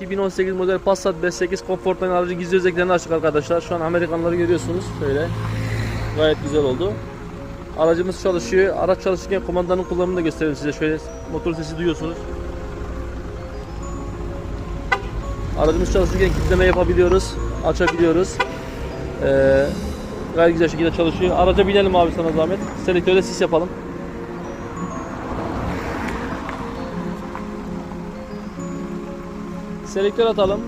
2018 model Passat B8 Comfortline aracın gizli özelliklerini açtık arkadaşlar. Şu an Amerikanları görüyorsunuz. Şöyle. Gayet güzel oldu. Aracımız çalışıyor. Araç çalışırken kumandanın kullanımını da gösterelim size. Şöyle motor sesi duyuyorsunuz. Aracımız çalışırken kilitleme yapabiliyoruz. Açabiliyoruz. Ee, gayet güzel şekilde çalışıyor. Araca binelim abi sana zahmet. Selektörde sis yapalım. Selektör atalım.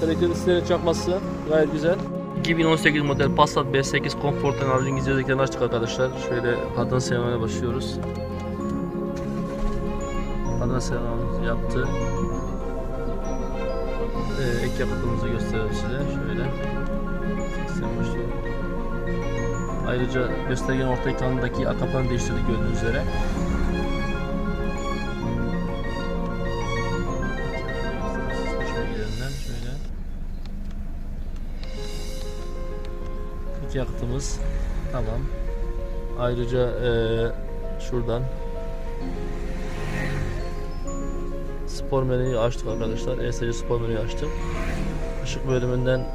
Selektör sislerin çakması gayet güzel. 2018 model Passat B8 Comfort'un aracın gizli açtık arkadaşlar. Şöyle adını sevmeye başlıyoruz. Adını sevmemizi yaptı. Ee, ek yakıtımızı gösterelim size. Şöyle. Ayrıca göstergenin orta ekranındaki akapanı değiştirdik gördüğünüz üzere. İki yakıtımız tamam. Ayrıca eee, şuradan spor menüyü açtık arkadaşlar. ESC spor menüyü açtık. Işık bölümünden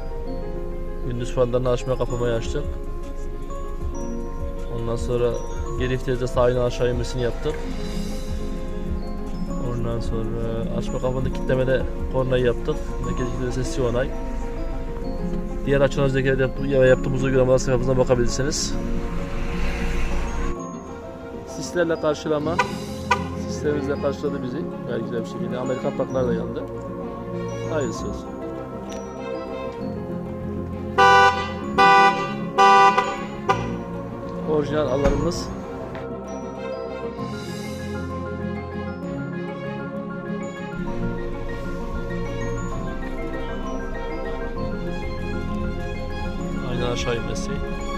gündüz farlarını açma kapamayı açtık. Ondan sonra geri vitesde sağ aşağı inmesini yaptık. Ondan sonra açma kapında kitlemede kornayı yaptık. Merkez kitle sesi onay. Diğer ya yaptığımız uygulamalar sayfamızdan bakabilirsiniz. Sislerle karşılama. Sislerimizle karşıladı bizi. Gayet güzel bir şekilde. Amerikan plaklar da yandı. Hayırlısı olsun. Orijinal alanımız. naszej misji